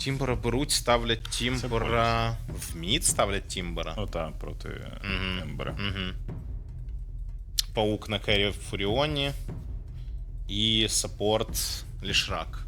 Тімбора беруть, ставлять Тімбора. В мід ставлять Тімбора. Ота, проти Мгм. Ембера. Угу. Паук на кері в Фуріоні. І саппорт Лішрак.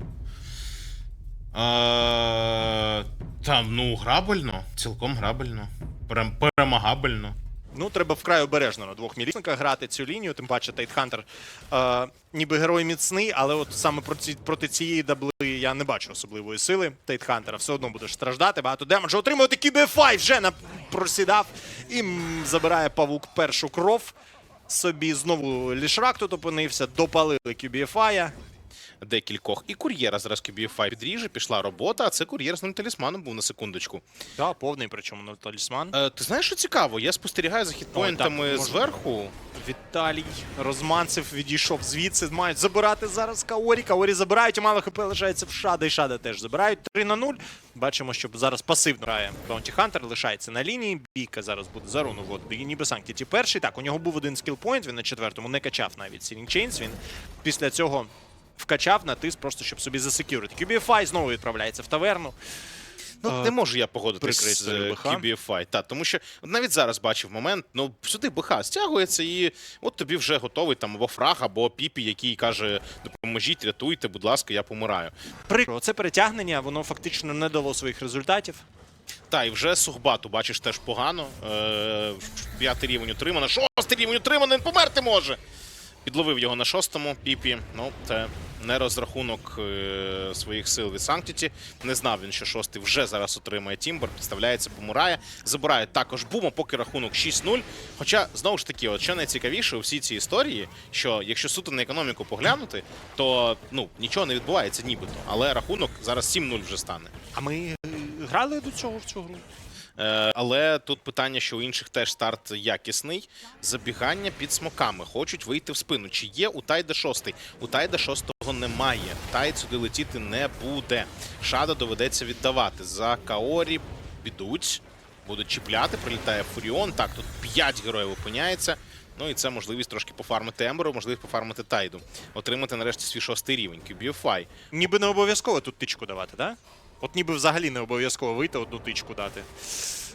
А, там, ну, грабельно. Цілком грабельно. Перем- Перемагабельно. Ну, треба вкрай обережно на двох мілісниках грати цю лінію, тим паче Тайтхантер е, ніби герой міцний, але от саме проти, проти цієї дабли я не бачу особливої сили Тайтхантера. Все одно будеш страждати, багато демеджу. Отримувати QBFI вже на просідав і забирає павук першу кров. Собі знову лішрак тут опинився, допалили QBFI. Декількох. І кур'єра зараз QBFI підріже, пішла робота, а це кур'єр з ним талісманом був на секундочку. Так, повний, причому на талісман. Е, ти знаєш, що цікаво? Я спостерігаю за хітпоінтами так, зверху. Віталій розманцев відійшов звідси. Мають забирати зараз Каорі. Каорі забирають, і мало хп лишається в Шада, і Шада теж забирають 3 на 0. Бачимо, що зараз пасивно грає Баунті Хантер, лишається на лінії. Бійка зараз буде за руну. От, ніби Санктіті перший. Так, у нього був один скілпоінт, він на четвертому не качав навіть Сілінг Чейнс. Він після цього вкачав натис, просто щоб собі засекюрити. QBFI знову відправляється в таверну. Ну, Е, не можу я погодитись з е, QBFI. Та, тому що навіть зараз бачив момент, ну сюди БХ стягується, і от тобі вже готовий там або фраг, або піпі, який каже: допоможіть, рятуйте, будь ласка, я помираю. Прикро, це перетягнення, воно фактично не дало своїх результатів. Та, і вже Сухбату, бачиш, теж погано. Е, п'ятий рівень отримано, шостий рівень отримано, він померти може. Підловив його на шостому піпі. Ну, це не розрахунок е, своїх сил від Санктіті. Не знав він, що шостий вже зараз отримає Тімбер. Підставляється, помирає. Забирає також бума, поки рахунок 6-0. Хоча, знову ж таки, от що найцікавіше у всій цій історії, що якщо суто на економіку поглянути, то ну нічого не відбувається нібито. Але рахунок зараз 7-0 вже стане. А ми е, грали до цього в цю гру. Е, але тут питання, що у інших теж старт якісний. Забігання під смоками. Хочуть вийти в спину. Чи є у Тайда шостий? У Тайда шостого немає. Тайд сюди летіти не буде. Шада доведеться віддавати. За Каорі підуть. Будуть чіпляти, прилітає Фуріон. Так, тут 5 героїв опиняється. Ну і це можливість трошки пофармити Емберу, можливість пофармити Тайду. Отримати нарешті свій шостий рівень. QBFI. Ніби не обов'язково тут тичку давати, так? От ніби взагалі не обов'язково вийти одну тичку дати.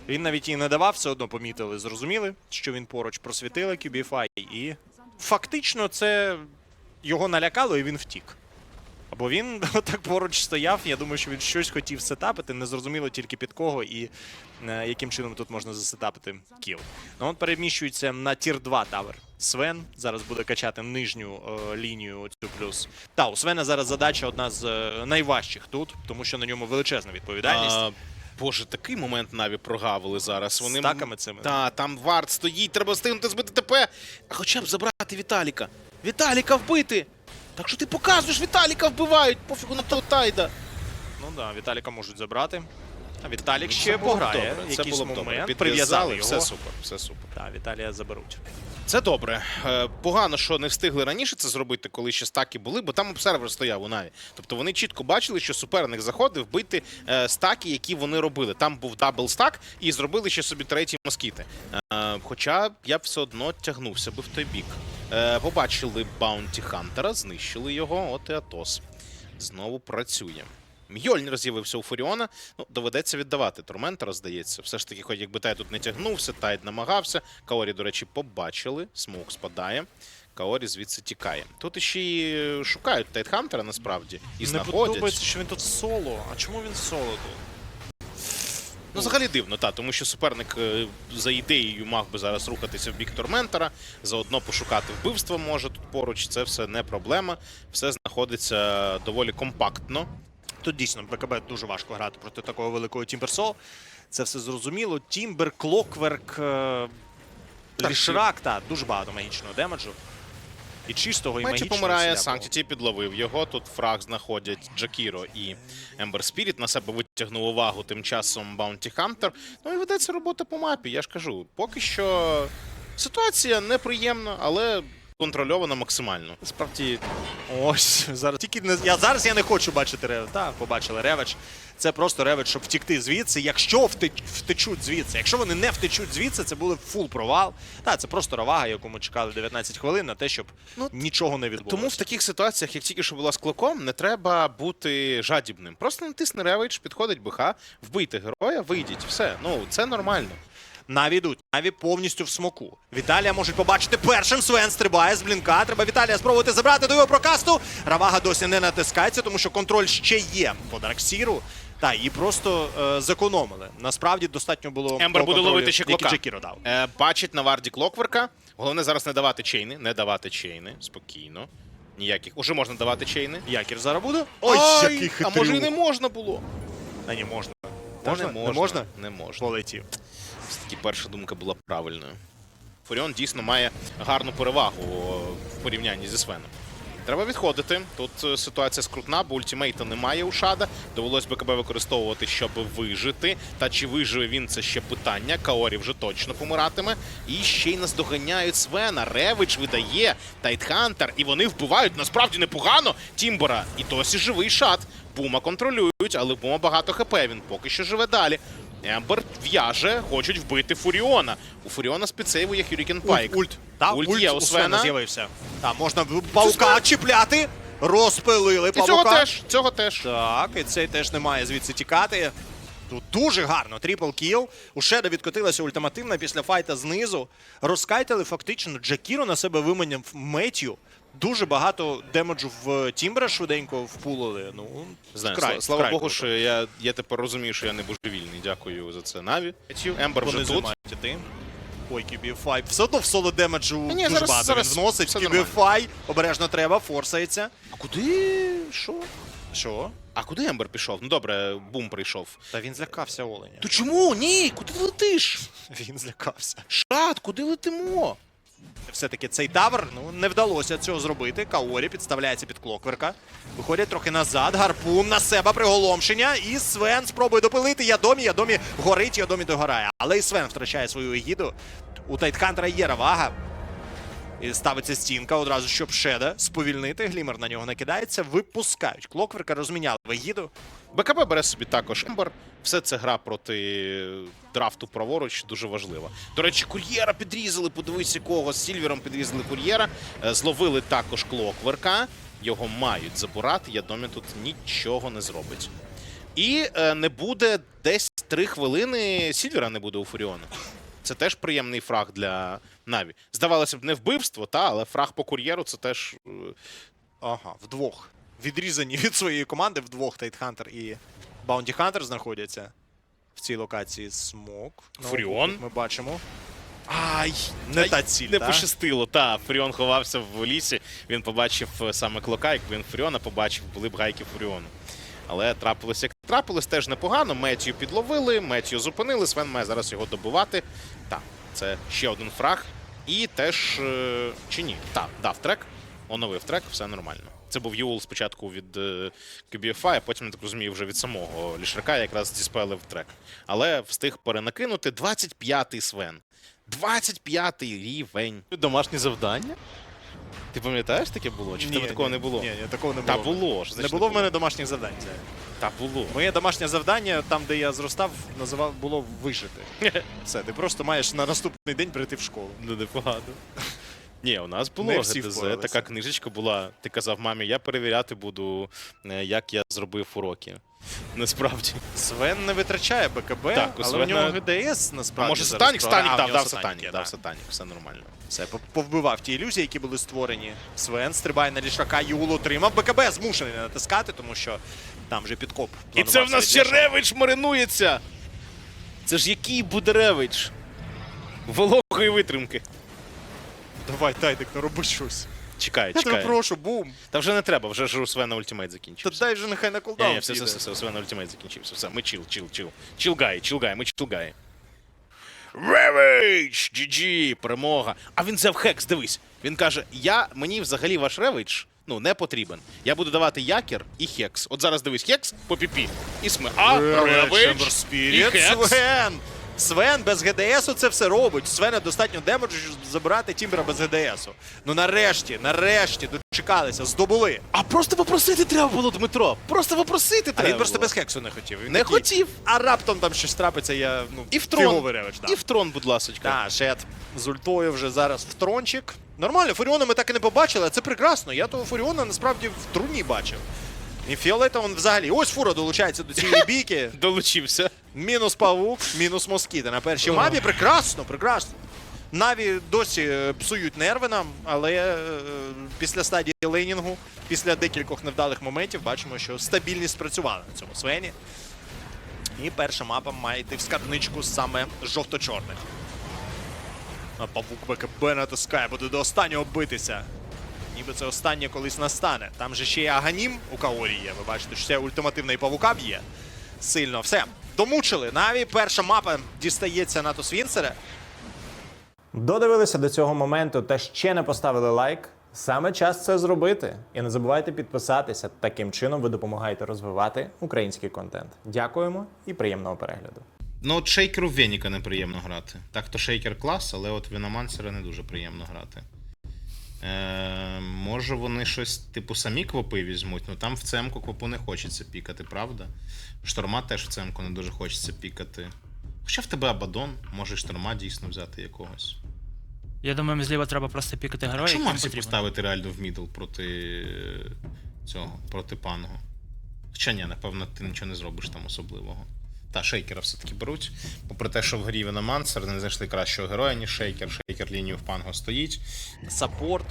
Він навіть її не давав, все одно помітили, зрозуміли, що він поруч просвітили QBFI, і фактично це його налякало, і він втік. Або він отак поруч стояв. Я думаю, що він щось хотів сетапити, незрозуміло тільки під кого і е, яким чином тут можна засетапити кіл. Ну, він переміщується на тір 2 тавер. Свен зараз буде качати нижню е, лінію цю плюс. Та, у Свена зараз задача одна з е, найважчих тут, тому що на ньому величезна відповідальність. А, Боже, такий момент Наві прогавили зараз. Вони Стаками цими. Та, там варт стоїть, треба встигнути збити ТП. А хоча б забрати Віталіка. Віталіка вбити! Так що ти показуєш, Віталіка вбивають, пофігу на того Тайда. Ну да, Віталіка можуть забрати. А Віталік ще Це пограє. добре, Це було б добре. момент. Прив'язали його. все супер, все супер. Так, Віталія заберуть. Це добре. Е, Погано, що не встигли раніше це зробити, коли ще стаки були, бо там обсервер стояв у Наві. Тобто вони чітко бачили, що суперник заходив бити е, стаки, які вони робили. Там був дабл стак, і зробили ще собі треті москіти. Е, Хоча я б все одно тягнувся би в той бік. Е, Побачили Баунті Хантера, знищили його, от і Атос. Знову працює. Мьольнір з'явився у Фуріона. Ну, доведеться віддавати. Торментера, здається. Все ж таки, хоч якби Тайд тут не тягнувся, Тайд намагався. Каорі, до речі, побачили. Смоук спадає. Каорі звідси тікає. Тут іще й шукають Тайтхантера насправді. І Не подобається, що він тут соло. А чому він соло тут? Ну, взагалі дивно, та, тому що суперник е, за ідеєю мав би зараз рухатися в бік Торментера, заодно пошукати вбивство може тут поруч. Це все не проблема. Все знаходиться доволі компактно. Тут дійсно БКБ дуже важко грати проти такого великого Тімберсол. Це все зрозуміло. Тімбер, Клокверк, е, Лішрак, та дуже багато магічного демеджу. І чистого, і Мечі магічного. помирає. Санктіті підловив його. Тут фраг знаходять Джакіро і Ембер Спіріт. На себе витягнув увагу тим часом Баунті Хантер. Ну і ведеться робота по мапі. Я ж кажу, поки що ситуація неприємна, але контрольовано максимально. Справді, ось зараз тільки не я зараз я не хочу бачити ревич. Так, побачили ревич. Це просто ревич, щоб втікти звідси. Якщо втеч, втечуть звідси, якщо вони не втечуть звідси, це буде фул провал. Так, це просто равага, яку ми чекали 19 хвилин на те, щоб Ну, нічого не відбулося. Тому в таких ситуаціях, як тільки що була з клоком, не треба бути жадібним. Просто натисни ревич, підходить БХ, вбийте героя, вийдіть. Все. Ну це нормально. Наві йдуть, Наві повністю в смоку. Віталія можуть побачити першим. Свен стрибає з блінка. Треба Віталія спробувати забрати до його прокасту. Равага досі не натискається, тому що контроль ще є по Дарксіру. Та її просто е, зекономили. Насправді достатньо було Ембер буде ловити ще клока. Дав. Е, бачить на варді клокверка. Головне зараз не давати чейни, не давати чейни. Спокійно. Ніяких. Уже можна давати чейни. Якір зараз буде. Ой, Ой, який а може і не можна було. А ні, можна. Та Можна? Не Не можна? Не можна. Полетів. Все-таки перша думка була правильною. Фуріон дійсно має гарну перевагу в порівнянні зі Свеном. Треба відходити. Тут е, ситуація скрутна, бо ультимейта немає у Шада. Довелось БКБ використовувати, щоб вижити. Та чи виживе він, це ще питання. Каорі вже точно помиратиме. І ще й наздоганяють Свена. Ревич видає Тайтхантер, і вони вбивають насправді непогано Тімбора. І досі живий шад. Бума контролюють, але Бума багато хп. Він поки що живе далі. Ембер в'яже, хочуть вбити Фуріона. У Фуріона спецейву є Хюрікен Пайк. Ульт. Ульт. Та, Ульт ульт є у Свена з'явився. Та можна паука чіпляти. Розпилили І цього теж, цього теж. Так, і цей теж не має звідси тікати. Тут дуже гарно. Трипл кіл. У Шеда відкотилася ультимативна після файта знизу. Розкайтили фактично. Джакіро на себе виманяв Меттю. Дуже багато демеджу в Тімбера швиденько впулили. Ну, Знаю, вкрай, слава, слава вкрай Богу, круто. що я, я тепер розумію, що я не божевільний. Дякую за це. Наві. Ембер вже тут. займають ти. Ой, QBFI. Все одно в соло демеджу Ні, дуже зараз- багато зараз він вносить. все нормально. Обережно треба, форсається. А куди? Що? Що? А куди Ембер пішов? Ну добре, бум прийшов. Та він злякався оленя. То чому? Ні, куди ти летиш? Він злякався. Шат, куди летимо? Все-таки цей тавер ну, не вдалося цього зробити. Каорі підставляється під клокверка. Виходять трохи назад. Гарпун на себе приголомшення. І Свен спробує допилити. Ядомі, Ядомі горить, Ядомі догорає. Але і Свен втрачає свою егіду. У Тайтхантера є равага. І ставиться стінка одразу, щоб Шеда сповільнити. Глімер на нього накидається. Випускають. Клокверка розміняли в егіду. БКБ бере собі також Ембер. Все це гра проти драфту праворуч дуже важлива. До речі, кур'єра підрізали, подивись якого з Сільвером підрізали кур'єра. Е, Зловили також клокверка. Його мають забирати. Ядомі тут нічого не зробить. І е, не буде десь три хвилини. Сільвера не буде у Фуріона. Це теж приємний фраг для Наві. Здавалося б, не вбивство, та, але фраг по кур'єру це теж е, Ага, вдвох. Відрізані від своєї команди, вдвох Тайтхантер і Баунті Хантер знаходяться в цій локації. Смок. Ну, Фуріон. Ми бачимо. Ай, Не ай, та ціль, Не та? пощастило. Та Фуріон ховався в лісі. Він побачив е, саме клока. Якби він Фуріона побачив, були б гайки Фуріону. Але трапилось як трапилось теж непогано. Меттію підловили, Меттію зупинили. Свен має зараз його добивати. Так, це ще один фраг. І теж е, чи ні? Так, дав трек, оновив трек, все нормально. Це був Юл спочатку від е, QBFI, а потім, я так розумію, вже від самого Лішрака якраз діспелив трек. Але встиг перенакинути 25-й Свен. 25-й рівень. Домашнє завдання? Ти пам'ятаєш таке було? Чи в тебе такого не було? Ні, ні, такого не Та було. було ж. Не було в мене домашніх завдань. Це. Та було. Моє домашнє завдання, там, де я зростав, називав було вижити. Все, ти просто маєш на наступний день прийти в школу. Ну, непогано. Ні, у нас було Не всі впоралися. така книжечка була. Ти казав, мамі, я перевіряти буду, е, як я зробив уроки. Насправді. Свен не витрачає БКБ, Так, але у нього Свена- ГДС А насправді. може Сатанік? Станік дав, дав Сатанік, дав. Сатанік, все нормально. Все, повбивав ті ілюзії, які були створені. Свен стрибає на лішака, Юл отримав. БКБ змушений не натискати, тому що там вже підкоп. І це в нас ще. Ревич маринується. Це ж який буде Ревич? Вологої витримки. Давай, Тайдик, ну роби щось. Чекай, Я тебе прошу, бум. Та вже не треба, вже ж у Свена ультимейт Та закінчився. дай же нехай на Ні, кулдаун ні, все, все, піде. все, все, у Свена ультимейт закінчився. Все, ми чил, чил, чил. Чилгай, чилгай, ми чилгай. Ревич! GG, перемога. А він взяв хекс, дивись. Він каже: я, мені взагалі ваш ревич ну, не потрібен. Я буду давати якір і хекс. От зараз дивись, хекс по піпі. І сме. А, ревич Ember і Spirit, хекс. Свен. Свен без ГДСу це все робить. Свена достатньо демеджу, щоб забирати Тімбера без ГДСу. Ну нарешті, нарешті, дочекалися, здобули. А просто попросити треба було, Дмитро. Просто попросити А треба. він просто було. без хексу не хотів. Він Не такий, хотів. А раптом там щось трапиться, я ну, І в трон. фіговий ревич, да. І в трон, будь ласочка. Так, Шет з ультою вже зараз в трончик. Нормально, Фуріона ми так і не побачили, а це прекрасно. Я того Фуріона насправді в труні бачив. І Фіолета він взагалі. Ось фура долучається до цієї бійки. Долучився. Мінус павук, мінус москіти. На першій мапі прекрасно, прекрасно. Наві досі е, псують нерви нам, але е, після стадії лейнінгу, після декількох невдалих моментів, бачимо, що стабільність спрацювала на цьому свені. І перша мапа має йти в скарбничку саме жовто-чорних. Павук БКБ натискає, буде до останнього битися. Ніби це останнє колись настане. Там же ще й Аганім у Каорі є. Ви бачите, що це ультимативний павука б'є. Сильно. Все. Домучили. Наві перша мапа дістається на Тосвінцере. Додивилися до цього моменту та ще не поставили лайк. Саме час це зробити. І не забувайте підписатися. Таким чином ви допомагаєте розвивати український контент. Дякуємо і приємного перегляду. Ну, от шейкеру в Веніка неприємно грати. Так то шейкер клас, але от Віномансера не дуже приємно грати. Е, може вони щось, типу, самі квопи візьмуть, ну там в цемку квопу не хочеться пікати, правда? Шторма теж в цемку не дуже хочеться пікати. Хоча в тебе Абадон, може і шторма дійсно взяти якогось. Я думаю, зліва треба просто пікати героя. Чому Марсі поставити реально в мідл проти е, цього, проти панго? Хоча ні, напевно, ти нічого не зробиш там особливого. Та, шейкера все-таки беруть. Попри те, що в грі Веномансер не знайшли кращого героя, ніж шейкер. Шейкер лінію в панго стоїть. Саппорт,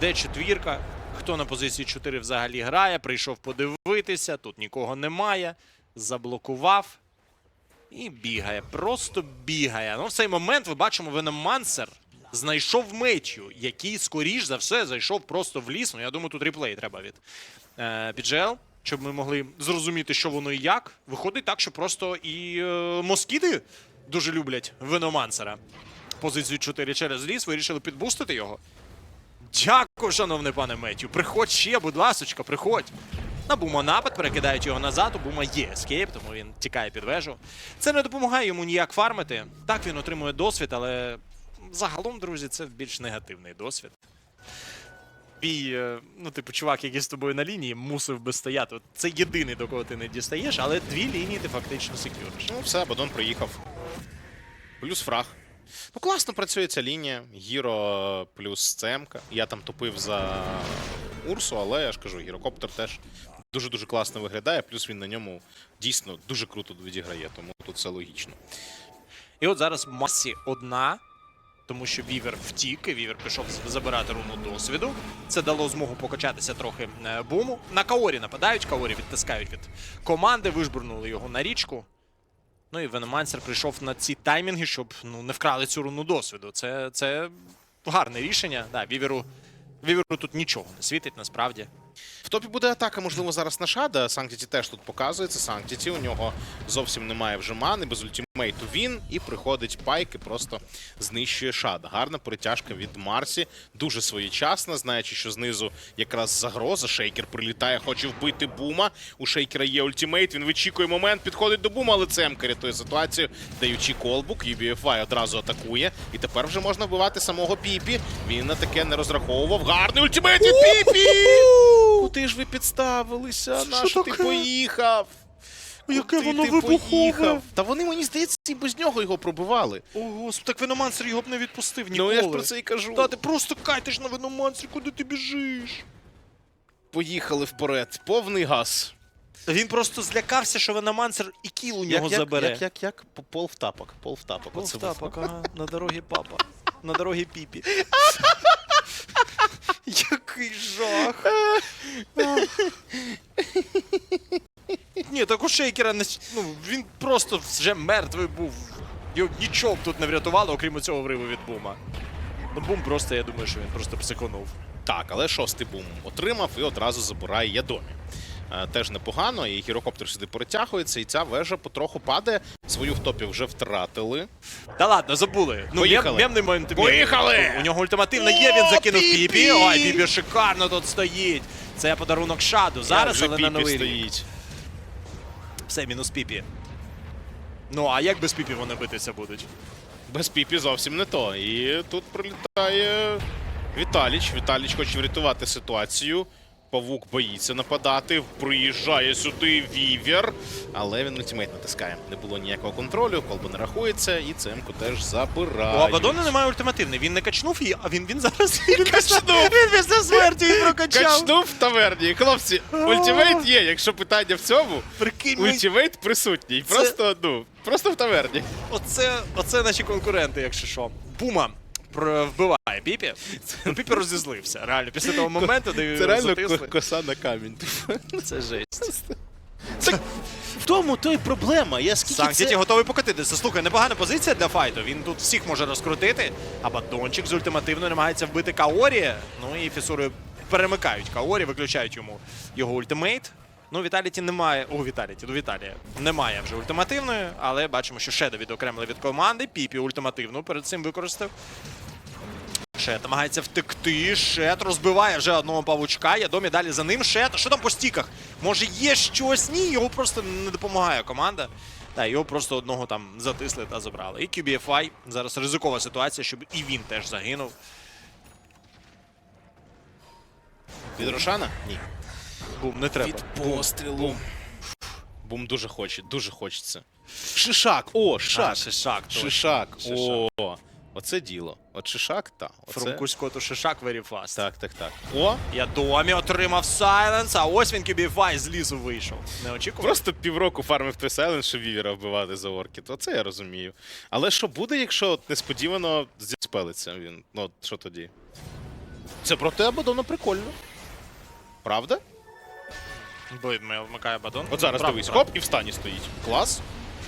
де четвірка. Хто на позиції 4 взагалі грає, прийшов подивитися, тут нікого немає. Заблокував і бігає. Просто бігає. Ну, в цей момент ви бачимо, Веномансер знайшов мечю, який, скоріш за все, зайшов просто в ліс. Ну, я думаю, тут реплей треба від е, Піджел, щоб ми могли зрозуміти, що воно і як. Виходить так, що просто і е, москіти дуже люблять Веномансера. Позицію 4 через ліс, вирішили підбустити його. Дякую, шановний пане Меттю. Приходь ще, будь ласочка, приходь. На Бума напад, перекидають його назад. У Бума є ескейп, тому він тікає під вежу. Це не допомагає йому ніяк фармити. Так він отримує досвід, але загалом, друзі, це більш негативний досвід. Бій, е, ну, типу, чувак, який з тобою на лінії, мусив би стояти. От Це єдиний, до кого ти не дістаєш, але дві лінії ти фактично секюриш. Ну, все, Абадон приїхав. Плюс фраг. Ну, класно працює ця лінія. Гіро плюс ЦМК. Я там тупив за Урсу, але я ж кажу, гірокоптер теж дуже-дуже класно виглядає, плюс він на ньому дійсно дуже круто відіграє, тому тут все логічно. І от зараз масі одна, тому що Вівер втік, і Вівер пішов забирати руну досвіду. Це дало змогу покачатися трохи е, буму. На Каорі нападають, Каорі відтискають від команди, вижбурнули його на річку. Ну і Веномансер прийшов на ці таймінги, щоб ну, не вкрали цю руну досвіду. Це, це гарне рішення. Да, Віверу, Віверу тут нічого не світить насправді. В топі буде атака, можливо, зараз на Шада. Санктіті теж тут показується. Санктіті у нього зовсім немає вже мани, без ультимейту він і приходить пайк і просто знищує Шада. Гарна перетяжка від Марсі, дуже своєчасна, знаючи, що знизу якраз загроза. Шейкер прилітає, хоче вбити бума. У шейкера є ультимейт. Він вичікує момент, підходить до бума, але Цемка рятує ситуацію, даючи колбук. UBFY одразу атакує. І тепер вже можна вбивати самого Піпі. Він на таке не розраховував. Гарний ультимейт від Піпі! Куди ж ви підставилися? На що ти таке? поїхав? Яке Куди воно ти вибухове? поїхав? Та вони, мені здається, і без нього його пробивали. О, господи, так Веномансер його б не відпустив ніколи. Ну я ж про це і кажу. Та ти просто кайтиш на Веномансер, куди ти біжиш? Поїхали вперед. Повний газ. Він просто злякався, що Веномансер і кіл у нього як, забере. Як, як, як? П- Пол в тапок. Пол в тапок. Пол Оце в тапок, ага, на дорогі папа. На дорогі піпі. Який жах. Ні, так у Шейкера не... ну, він просто вже мертвий був. Його нічого б тут не врятувало, окрім цього вриву від Бума. Ну, Бум просто, я думаю, що він просто психонув. Так, але шостий бум отримав і одразу забирає Ядомі. Е, Теж непогано, і гірокоптер сюди перетягується, і ця вежа потроху падає. Свою в топі вже втратили. Та ладно, забули. Ну, Поїхали. мем-. Поїхали! У нього ультимативна є, він закинув Піпі! Піпі. Ой, Піпі шикарно тут стоїть. Це подарунок Шаду. Зараз, але на новий стоїть. Все, мінус Піпі. Ну а як без піпі вони битися будуть? Без піпі зовсім не то. І тут прилітає Віталіч. Віталіч хоче врятувати ситуацію. Павук боїться нападати. Приїжджає сюди Вівер. Але він ультимейт натискає. Не було ніякого контролю, колба не рахується, і цемку теж забирає. У Абадона немає ультимативний. Він не качнув її, а він, він зараз він качнув. Він після смерті її прокачав. Качнув в таверні. Хлопці, ультимейт є. Якщо питання в цьому, Прикинь, ультимейт присутній. Просто, ну, просто в таверні. Оце, оце наші конкуренти, якщо що. Бума вбиває Піпі. Ну, Піпі розізлився. Реально, після того моменту, де Це реально затисли. коса на камінь. Це жесть. Так в тому то й проблема. Я скільки Санктіті це... готовий покотитися. Слухай, непогана позиція для файту. Він тут всіх може розкрутити. А Бадончик з ультимативною намагається вбити Каорі. Ну і Фісурою перемикають Каорі, виключають йому його ультимейт. Ну, Віталіті немає. О, Віталіті, ну Віталія. Немає вже ультимативної, але бачимо, що Шеда відокремили від команди. Піпі ультимативну перед цим використав. Шет намагається втекти. Шет розбиває вже одного павучка. Ядомі далі за ним. Шет. Що там по стіках? Може є щось? Ні, його просто не допомагає команда. Та його просто одного там затисли та забрали. І QBFI. Зараз ризикова ситуація, щоб і він теж загинув. Від Рошана? Ні. Бум, не треба. Від пострілу. Бум дуже хоче, дуже хочеться. Шишак! О, А, шишак! точно. Шишак. Шишак. О, оце діло. От шишак, та. Оце... From Кузько to шишак very fast. Так, так, так. О, Ядомі отримав сайленс, а ось він QBFI з лісу вийшов. Не очікував? просто півроку фармив той Сайленс, щоб Вівера вбивати за оркіт. Оце я розумію. Але що буде, якщо от несподівано зіспелиться він? Ну, от що тоді? Це проти Абадона прикольно. Правда? Блин, вмикає бадон. От зараз дивись, хоп, і в стані стоїть. Клас.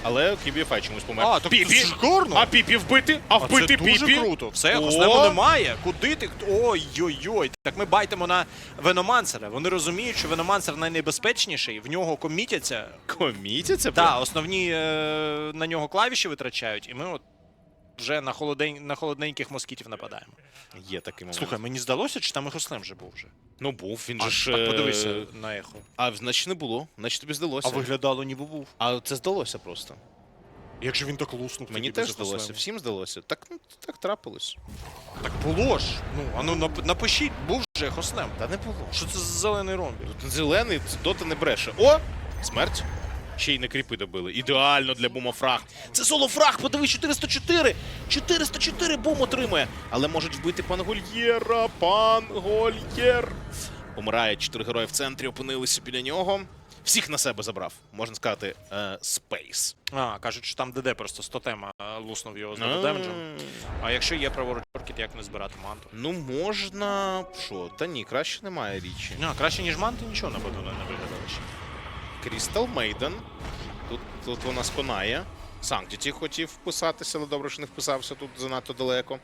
Але QBFI чомусь помер. А, так Піпі! це ж гарно. А Піпі вбити? А А вбити це дуже Піпі? круто. Все! Хоснему немає. Куди ти? Ой-ой-ой. Так ми байтимо на Веномансера. Вони розуміють, що Веномансер найнебезпечніший, в нього комітяться. Комітяться? Так, основні е, на нього клавіші витрачають, і ми от вже на, холодень, на холодненьких москітів нападаємо. Є такий момент. Слухай, мені здалося, чи там і Хослем вже був вже. Ну був, він А, же ж. так е, подивися на ехо. А значить не було, значить тобі здалося. А виглядало, ніби був. А це здалося просто. Як же він так луснув? Мені теж здалося, всім здалося. Так, ну, так трапилось. Так було ж. Ну, а ну нап- напишіть, був же Хослем. Та не було. Що це за зелений ромбі? Зелений, дота не бреше. О! Смерть. Ще й не кріпи добили. Ідеально для бумафраг! Це соло фраг, подивись, 404! 404 бум отримує. Але можуть вбити пангольєра, пангольєр. Помирає чотири герої в центрі, опинилися біля нього. Всіх на себе забрав, можна сказати, е, спейс. А, кажуть, що там ДД просто 100 тема луснув його з демеджем. А якщо є праворуч оркіт, як не збирати манту? Ну, можна. Що? Та ні, краще немає річі. А, краще, ніж манти, нічого буде не виглядало ще. Крістал Мейден. Тут, тут вона сконає. Санктіті хотів вписатися, але добре, що не вписався тут занадто далеко.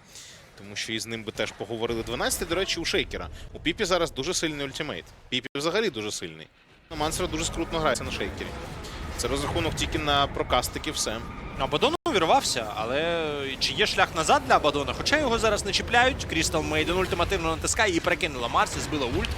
Тому що із ним би теж поговорили. 12, до речі, у Шейкера. У Піпі зараз дуже сильний ультимейт. Піпі взагалі дуже сильний. Ну, Мансера дуже скрутно грається на Шейкері. Це розрахунок тільки на прокастики, все. Абадон увірвався, але чи є шлях назад для Абадона? Хоча його зараз не чіпляють. Крістал Мейден ультимативно натискає і перекинула Марсі, збила ульт.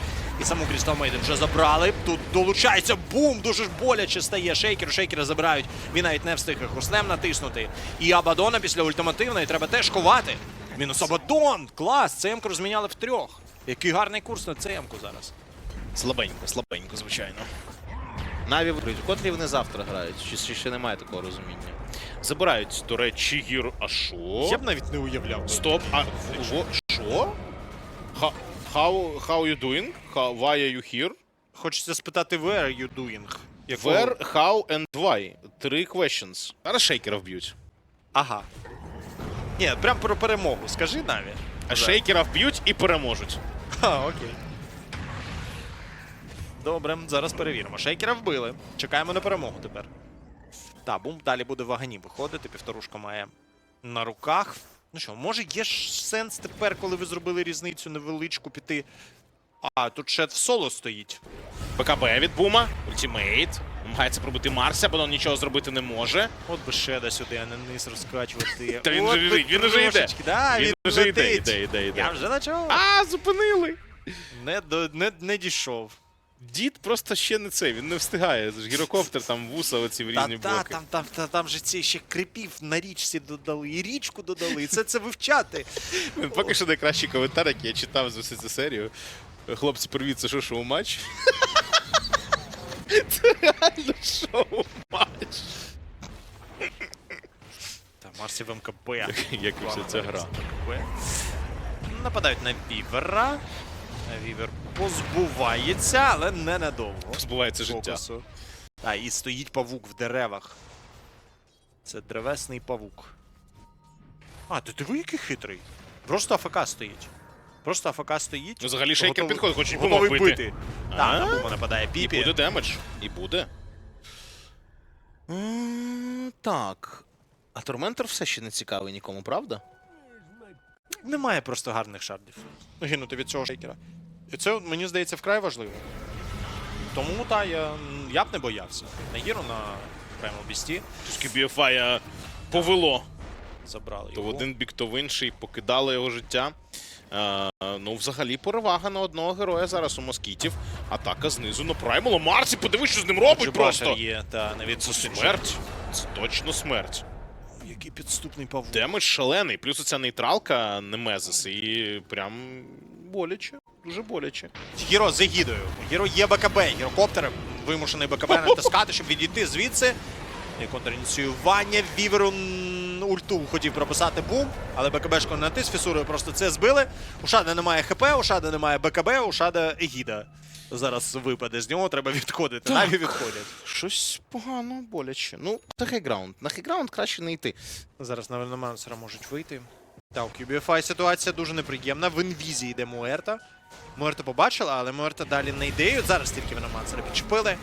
І саму Крістал Мейден вже забрали. Тут долучається бум, дуже ж боляче стає шейкер. Шейкера забирають. Він навіть не встиг хуслем натиснути. І Абадона після ультимативної треба теж ховати. Мінус Абадон! Клас! ЦМК розміняли в трьох. Який гарний курс на ЦМК зараз. Слабенько, слабенько, звичайно. Наві виграють. Котрі вони завтра грають? Чи, ще немає такого розуміння? Забирають, до речі, гір. А що? Я б навіть не уявляв. Стоп, а що? How, how, how you doing? How, why are you here? Хочеться спитати, where are you doing? Якого- Where, how and why? Три questions. Зараз шейкера вб'ють. Ага. Ні, прям про перемогу. Скажи Наві. А шейкера вб'ють і переможуть. А, окей. Добре, зараз перевіримо. Шейкера вбили. Чекаємо на перемогу тепер. Та, бум далі буде в вагані виходити. Півторушка має на руках. Ну що, може є ж сенс тепер, коли ви зробили різницю невеличку піти. А, тут Шет в соло стоїть. БКБ від Бума. Ультимейт. Намагається пробити Марся, бо він нічого зробити не може. От би Шеда сюди, а не низ розкачувати. Та він От же би йде, він уже йде. Да, Він вже йде, йде, йде, йде. Я вже почав. А, зупинили! Не, не, не дійшов. Дід просто ще не цей, він не встигає. Це ж Гірокоптер, там вуса оці в різні та, блоки. там, там, та, там же ці ще крипів на річці додали, і річку додали, і це це вивчати. Поки що найкращий коментар, який я читав за всю цю серію. Хлопці, привіт, це що шоу матч? Це реально шоу матч. Та Марсі в МКБ. Як і вся ця гра. Нападають на Вівера. Вівер позбувається, але не надовго. Збувається життя. А, і стоїть павук в деревах. Це древесний павук. А, ти диви, який хитрий. Просто АФК стоїть. Просто АФК стоїть. Ну, взагалі шейкер готовий- підходить, готовий Бума бити. бити. Так, на Бума нападає І Піпі. буде демедж. І буде. М, Так. А Торментор все ще не цікавий нікому, правда? Немає просто гарних шардів. Гинути від цього шейкера. І це, мені здається, вкрай важливо. Тому та я, я б не боявся. На Гіру на прямо бісті Тільки BFI повело. забрали То в один бік, то в інший покидали його життя. Е, ну, взагалі, перевага на одного героя зараз у москітів. Атака знизу на Праймала. Марсі, подивись, що з ним робить Отже, просто. Є, та не від Це смерть. Це точно смерть. Який підступний павук. Демедж шалений, плюс оця нейтралка Немезис, і прям боляче. Дуже боляче. Гіро з егідою. Гіро є БКБ. Гірокоптер вимушений БКБ натискати, щоб відійти звідси. І контрініціювання. Віверу ульту хотів прописати бум, але БКБшку не натис, фісурою просто це збили. У Шада немає ХП, у Шада немає БКБ, у Шада Егіда. Зараз випаде з нього, треба відходити. Так. Наві відходять. Щось погано, боляче. Ну, це хайграунд. На хайграунд краще не йти. Зараз на Вельномансера можуть вийти. Так, у QBFI ситуація дуже неприємна. В інвізі йде Муерта. Муерта побачила, але Муерта далі не йде. І от зараз тільки Вельномансера підчепили.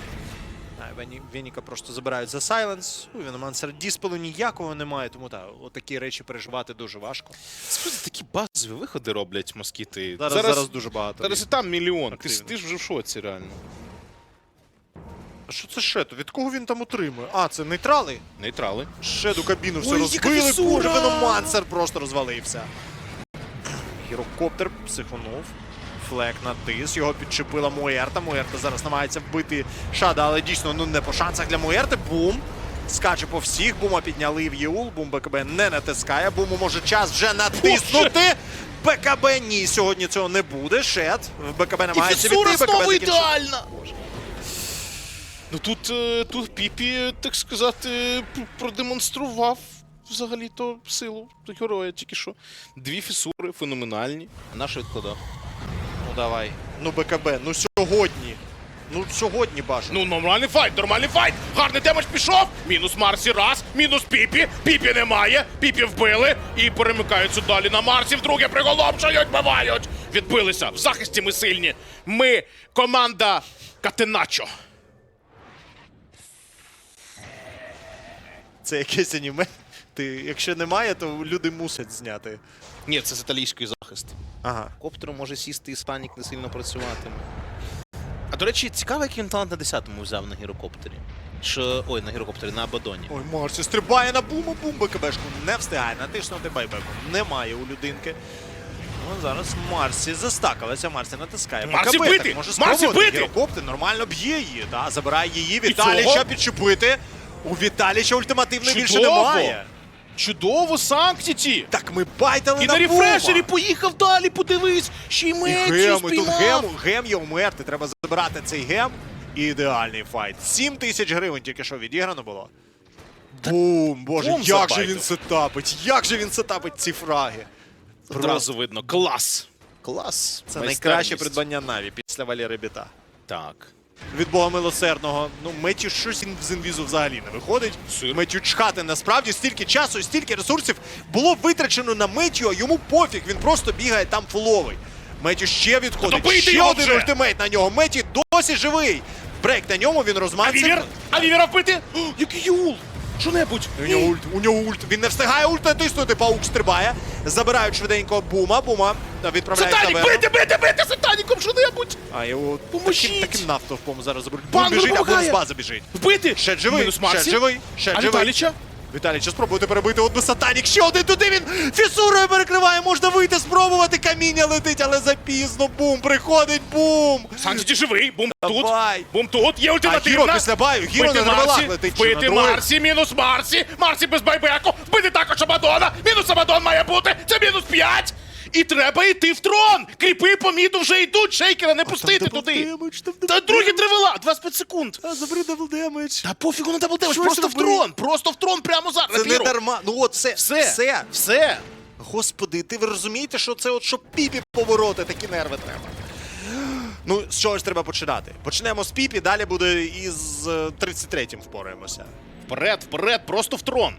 Веніка просто забирають за сайленс. У Вельномансера діспелу ніякого немає, тому так, отакі речі переживати дуже важко. Справді такі базові виходи роблять москіти. Зараз, зараз, дуже багато. зараз і там мільйон. Ти, Активно. ти ж вже в шоці, реально. Що це Шето? Від кого він там утримує? А, це нейтрали? Нейтрали. Шеду кабіну все Ой, яка розбили. фісура! Боже, Веномансер просто розвалився. Гірокоптер психонув. Флек натис, його підчепила Муерта. Муерта зараз намагається вбити Шада, але дійсно ну не по шансах для Муерти. Бум. Скаче по всіх. Бума підняли в Єул. Бум БКБ не натискає. Буму може час вже натиснути. БКБ ні, сьогодні цього не буде. Шет в БКБ намагається фісура відти. БКБ знову ідеальна! Ну тут, е, тут Піпі, так сказати, продемонстрував взагалі-то силу героя тільки що. Дві фісури феноменальні. Наш відкладав. Ну давай. Ну БКБ, ну сьогодні. Ну сьогодні бажано. Ну, нормальний файт, нормальний файт. Гарний демедж пішов. Мінус Марсі раз, мінус Піпі. Піпі немає. Піпі вбили і перемикаються далі на Марсі. Вдруге приголомшують, бивають. Відбилися. В захисті ми сильні. Ми команда Катеначо. Це якесь аніме. Ти, якщо немає, то люди мусять зняти. Ні, це з італійський захист. Ага. Коптеру може сісти Іспанік не сильно працюватиме. А до речі, цікаво, який він талант на 10-му взяв на гірокоптері. Що. Ой, на гірокоптері, на Абадоні. Ой, Марсі стрибає на буму, бум БКБшку. Не встигає натиснути байбеку. Немає у людинки. Ну, зараз Марсі застакалася, Марсі натискає. Марсі БКБ бити! так може Марсі спробувати. бити! Гірокоптер нормально б'є її, та, забирає її. цього? Віталіча підчепити. У Віталіча ультимативно більше немає. Чудово, Санктіті! Так ми байтали І на на рефрешері поїхав далі, подивись! Ще й І Меттю гем, і тут гем, гем є умерти. Треба забирати цей гем. Ідеальний файт. 7 тисяч гривень тільки що відіграно було. Бум! Боже, Бум як же він сетапить! Як же він сетапить ці фраги! Одразу видно. Клас! Клас! Це найкраще придбання Наві після Валери Біта. Так. Від Бога милосердного. Ну, Метю щось з інвізу взагалі не виходить. Сир. Меттю чхати насправді стільки часу і стільки ресурсів було витрачено на Метю, а йому пофіг, він просто бігає там фуловий. Метю ще відходить. ще один вже! ультимейт на нього. Меті досі живий. Брейк на ньому, він А розманцев. Вівер? А Вівера вбити? Який юл! Що-небудь! У нього ульт, у нього ульт. Він не встигає ульт натиснути, паук стрибає. Забирають швиденько бума, бума відправляють Сатанік, бити, бити, бити Сатаніком що-небудь! А його Поможіть! таким, таким навтовпом зараз заберуть. Бум біжить, а бум з бази біжить. Вбити! Ще живий, Мінус ще живий, ще А живий. Віталіча? Віталій, чи спробуєте перебити одну сатанік? Ще один туди він фісурою перекриває. Можна вийти, спробувати. Каміння летить, але запізно. Бум, приходить бум. Санкті живий, бум Давай. тут, бум тут, є А ультимативна. Гіро після баю, Гіро на Марсі, летить. чи вбити. Марсі, мінус Марсі, Марсі без байбеку, вбити також Абадона, мінус Абадон має бути, це мінус 5. І треба йти в трон. Кріпи по міду вже йдуть, шейкера не пустити туди. Та другі тривела, 25 секунд. А, забери даблдемедж. Та пофігу на даблдемедж, Що просто це в трон, просто в трон прямо зараз. Це не дарма. Ну от це, Все, все. все. Господи, ти ви розумієте, що це от щоб піпі повороти, такі нерви треба. Ну, з чого ж треба починати? Почнемо з піпі, далі буде із е, 33-м впораємося. Вперед, вперед, просто в трон.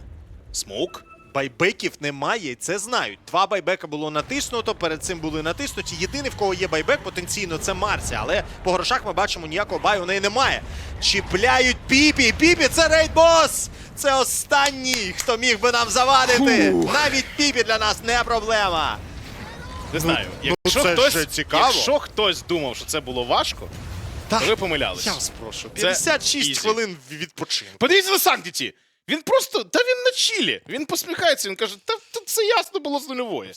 Смоук. Байбеків немає, і це знають. Два байбека було натиснуто, перед цим були натиснуті. Єдиний, в кого є байбек, потенційно, це Марсі. Але по грошах ми бачимо, ніякого баю у неї немає. Чіпляють піпі. Піпі це рейдбос! Це останній, хто міг би нам завадити. Навіть піпі для нас не проблема. Не знаю. ну, Якщо це хтось цікаво. Якщо хтось думав, що це було важко, то ви помилялись. Я вас прошу. Це 56 ізі. хвилин відпочинку. Подивіться на Санктіті. Він просто, та він на чілі. Він посміхається, він каже, та, та це ясно було з нульової.